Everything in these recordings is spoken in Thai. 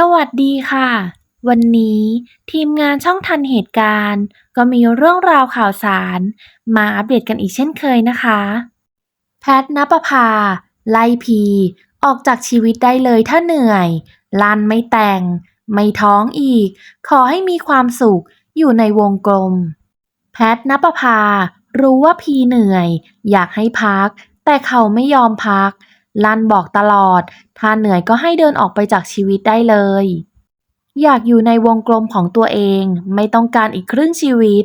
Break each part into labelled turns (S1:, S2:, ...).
S1: สวัสดีค่ะ วันนี้ทีมงานช่องทันเหตุการณ์ ก็มีเรื่องราวข่าวสาร มาอัปเดตกันอีกเช่นเคยนะคะ แพทณปภา ไล่พี ออกจากชีวิตได้เลยถ้าเหนื่อย ลันไม่แต่ง ไม่ท้องอีก ขอให้มีความสุขอยู่ในวงกลม แพทณปภา รู้ว่าพีเหนื่อย อยากให้พัก แต่เขาไม่ยอมพัก ลันบอกตลอด ถ้าเหนื่อยก็ให้เดินออกไปจากชีวิตได้เลย อยากอยู่ในวงกลมของตัวเอง ไม่ต้องการอีกครึ่งชีวิต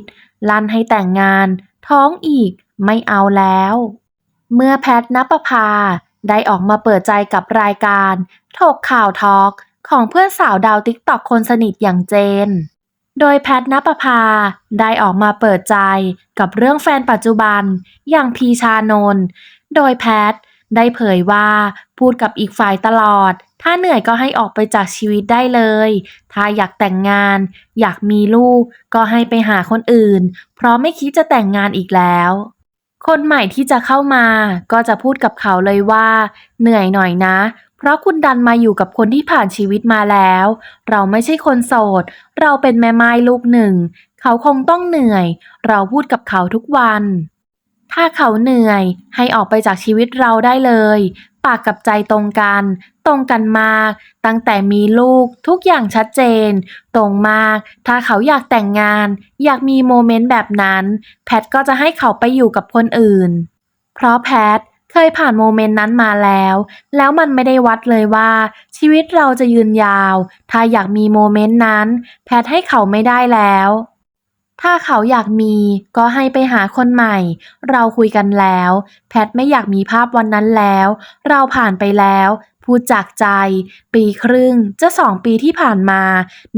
S1: ลันให้แต่งงาน ท้องอีก ไม่เอาแล้ว เมื่อแพทณปภา ได้ออกมาเปิดใจกับรายการถกข่าวทอล์กของเพื่อนสาวดาวติ๊กตอกคนสนิทอย่างเจน โดยแพทณปภาได้ออกมาเปิดใจกับเรื่องแฟนปัจจุบันอย่างพีชานนท์ โดยแพท ได้เผยว่าพูดกับอีกฝ่ายตลอด ถ้าเหนื่อยก็ให้ออกไปจากชีวิตได้เลย ถ้าอยากแต่งงาน อยากมีลูก ก็ให้ไปหาคนอื่น เพราะไม่คิดจะแต่งงานอีกแล้ว คนใหม่ที่จะเข้ามาก็จะพูดกับเขาเลยว่า เหนื่อยหน่อยนะ เพราะคุณดันมาอยู่กับคนที่ผ่านชีวิตมาแล้ว เราไม่ใช่คนโสด เราเป็นแม่ไม้ลูกหนึ่ง เขาคงต้องเหนื่อย เราพูดกับเขาทุกวัน ถ้าเขาเหนื่อยให้ออกไปจากชีวิตเราได้เลย ปากกับใจตรงกัน ตรงกันมาก ตั้งแต่มีลูกทุกอย่างชัดเจน ตรงมาก ถ้าเขาอยากแต่งงาน อยากมีโมเมนต์แบบนั้น แพทก็จะให้เขาไปอยู่กับคนอื่น เพราะแพทเคยผ่านโมเมนต์นั้นมาแล้ว แล้วมันไม่ได้วัดเลยว่า ชีวิตเราจะยืนยาว ถ้าอยากมีโมเมนต์นั้น แพทให้เขาไม่ได้แล้ว ถ้าเขาอยากมีก็ให้ไปหาคนใหม่ เราคุยกันแล้ว แพทไม่อยากมีภาพวันนั้นแล้ว เราผ่านไปแล้ว พูดจากใจ ปีครึ่งจะสองปีที่ผ่านมา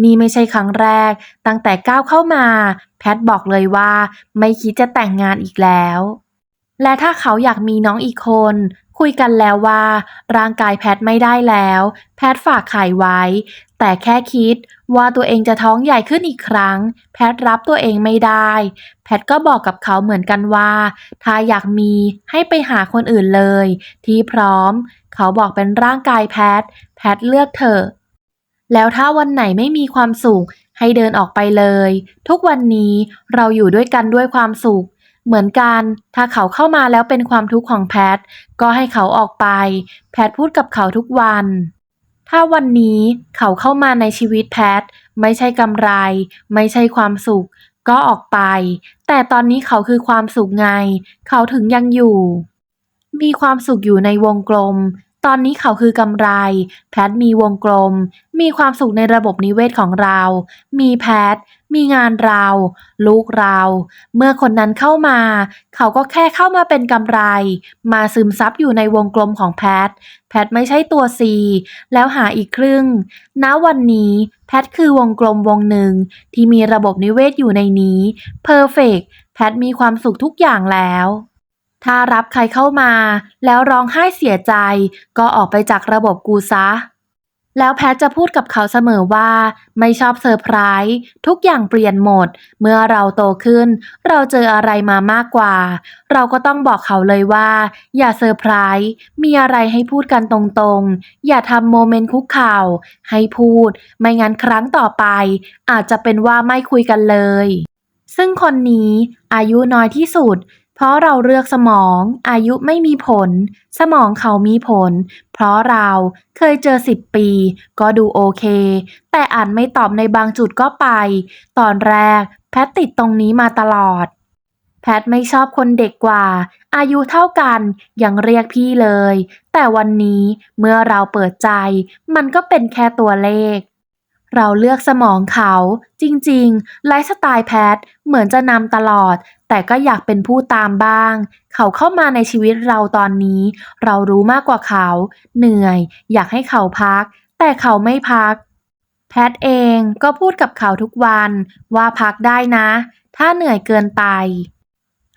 S1: นี่ไม่ใช่ครั้งแรก ตั้งแต่ก้าวเข้ามา แพทบอกเลยว่า ไม่คิดจะแต่งงานอีกแล้ว และถ้าเขาอยากมีน้องอีกคน คุยกันแล้วว่า ร่างกายแพทไม่ได้แล้ว แพทฝากไข่ไว้ แต่แค่คิดว่าตัวเองจะท้องใหญ่ขึ้นอีกครั้ง แพทรับตัวเองไม่ได้ แพทก็บอกกับเขาเหมือนกันว่า ถ้าอยากมีให้ไปหาคนอื่นเลย ที่พร้อม เขาบอกเป็นร่างกายแพท แพทเลือกเถอะ แล้วถ้าวันไหนไม่มีความสุข ให้เดินออกไปเลย ทุกวันนี้เราอยู่ด้วยกันด้วยความสุขเหมือนกัน ถ้าเขาเข้ามาแล้วเป็นความทุกข์ของแพท ก็ให้เขาออกไป แพทพูดกับเขาทุกวัน ถ้าวันนี้เขาเข้ามาในชีวิตแพท ไม่ใช่กำไร ไม่ใช่ความสุข ก็ออกไป แต่ตอนนี้เขาคือความสุขไง เขาถึงยังอยู่ มีความสุขอยู่ในวงกลม ตอนนี้เขาคือกำไร แพทมีวงกลม มีความสุขในระบบนิเวศของเรา มีแพท มีงานเรา ลูกเรา เมื่อคนนั้นเข้ามา เขาก็แค่เข้ามาเป็นกำไร มาซึมซับอยู่ในวงกลมของแพท แพทไม่ใช่ตัวซีแล้วหาอีกครึ่ง ณ วันนี้ แพทคือวงกลมวงหนึ่งที่มีระบบนิเวศอยู่ในนี้ เพอร์เฟกแพทมีความสุขทุกอย่างแล้ว ถ้ารับใครเข้ามา แล้วร้องไห้เสียใจ ก็ออกไปจากระบบกูซะ แล้วแพทจะพูดกับเขาเสมอว่า ไม่ชอบเซอร์ไพรส์ทุกอย่างเปลี่ยนหมด เมื่อเราโตขึ้น เราเจออะไรมามากกว่า เราก็ต้องบอกเขาเลยว่า อย่าเซอร์ไพรส์มีอะไรให้พูดกันตรงๆ อย่าทำโมเมนต์คุกเข่า ให้พูด ไม่งั้นครั้งต่อไป อาจจะเป็นว่าไม่คุยกันเลยซึ่งคนนี้อายุน้อยที่สุด เพราะเราเลือกสมอง อายุไม่มีผล สมองเขามีผล เพราะเราเคยเจอสิบปี ก็ดูโอเค แต่อ่านไม่ตอบในบางจุดก็ไป ตอนแรกแพทติดตรงนี้มาตลอด แพทไม่ชอบคนเด็กกว่า อายุเท่ากัน ยังเรียกพี่เลย แต่วันนี้เมื่อเราเปิดใจ มันก็เป็นแค่ตัวเลข เราเลือกสมองเขา จริงๆ ไลฟ์สไตล์แพทเหมือนจะนำตลอด แต่ก็อยากเป็นผู้ตามบ้าง เขาเข้ามาในชีวิตเราตอนนี้ เรารู้มากกว่าเขา เหนื่อย อยากให้เขาพัก แต่เขาไม่พัก แพทเองก็พูดกับเขาทุกวันว่าพักได้นะ ถ้าเหนื่อยเกินไป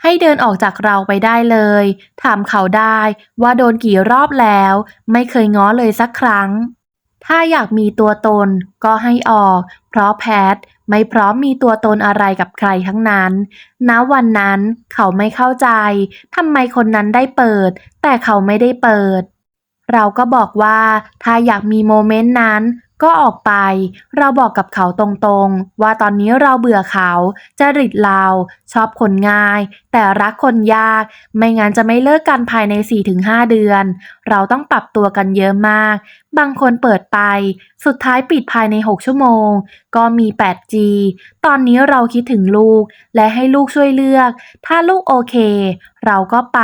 S1: ให้เดินออกจากเราไปได้เลย ถามเขาได้ว่าโดนกี่รอบแล้ว ไม่เคยง้อเลยสักครั้ง ถ้าอยากมีตัวตนก็ให้ออก เพราะแพทไม่พร้อมมีตัวตนอะไรกับใครทั้งนั้น ณ วันนั้นเขาไม่เข้าใจ ทำไมคนนั้นได้เปิด แต่เขาไม่ได้เปิด เราก็บอกว่าถ้าอยากมีโมเมนต์นั้น ก็ออกไป เราบอกกับเขาตรงๆ ว่าตอนนี้เราเบื่อเขาจริตเรา ชอบคนง่าย แต่รักคนยาก ไม่งั้นจะไม่เลิกกันภายใน 4-5 เดือน เราต้องปรับตัวกันเยอะมาก บางคนเปิดไป สุดท้ายปิดภายใน 6 ชั่วโมง ก็มี 8G ตอนนี้เราคิดถึงลูก และให้ลูกช่วยเลือก ถ้าลูกโอเค เราก็ไป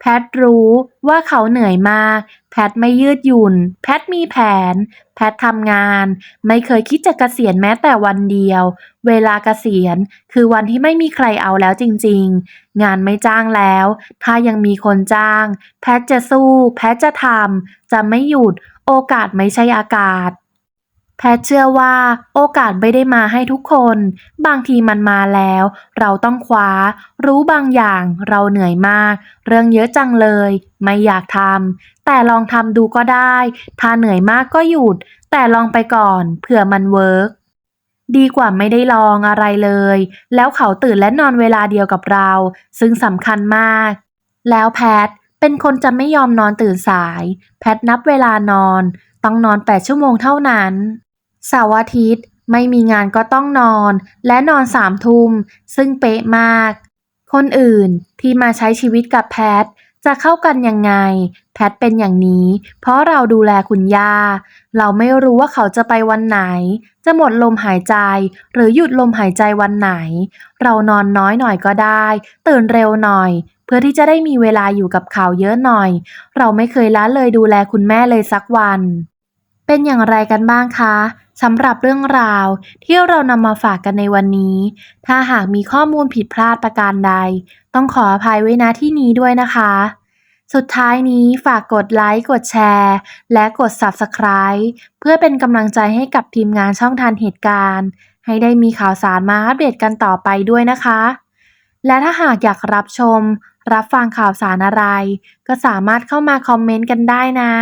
S1: แพทรู้ว่าเขาเหนื่อยมาก แพทไม่ยืดหยุ่น แพทมีแผน แพททำงาน ไม่เคยคิดจะเกษียณแม้แต่วันเดียว เวลาเกษียณคือวันที่ไม่มีใครเอาแล้วจริงๆ งานไม่จ้างแล้ว ถ้ายังมีคนจ้าง แพทจะสู้ แพทจะทำ จะไม่หยุด โอกาสไม่ใช่อากาศ แพทเชื่อว่าโอกาสไม่ได้มาให้ทุกคน บางทีมันมาแล้ว เราต้องคว้า รู้บางอย่างเราเหนื่อยมาก เรื่องเยอะจังเลย ไม่อยากทำแต่ลองทำดูก็ได้ ถ้าเหนื่อยมากก็หยุด แต่ลองไปก่อนเผื่อมันเวิร์กดีกว่าไม่ได้ลองอะไรเลย แล้วเขาตื่นและนอนเวลาเดียวกับเรา ซึ่งสำคัญมาก แล้วแพทเป็นคนจะไม่ยอมนอนตื่นสาย แพทนับเวลานอน ต้องนอน 8 ชั่วโมงเท่านั้น เสาร์อาทิตย์ไม่มีงานก็ต้องนอนและนอนสามทุ่มซึ่งเป๊ะมาก คนอื่นที่มาใช้ชีวิตกับแพท จะเข้ากันยังไง แพทเป็นอย่างนี้ เพราะเราดูแลคุณย่า เราไม่รู้ว่าเขาจะไปวันไหน จะหมดลมหายใจ หรือหยุดลมหายใจวันไหน เรานอนน้อยหน่อยก็ได้ ตื่นเร็วหน่อย เพื่อที่จะได้มีเวลาอยู่กับเขาเยอะหน่อย เราไม่เคยละเลยดูแลคุณแม่เลยสักวัน เป็นอย่างไรกันบ้างคะ สำหรับเรื่องราวที่เรานำมาฝากกันในวันนี้ ถ้าหากมีข้อมูลผิดพลาดประการใด ต้องขออภัยไว้ณที่นี้ด้วยนะคะ สุดท้ายนี้ฝากกดไลค์ กดแชร์ และกด Subscribe เพื่อเป็นกำลังใจให้กับทีมงานช่องทันเหตุการณ์ ให้ได้มีข่าวสารมาอัปเดตกันต่อไปด้วยนะคะ และถ้าหากอยากรับชม รับฟังข่าวสารอะไร ก็สามารถเข้ามาคอมเมนต์กันได้นะ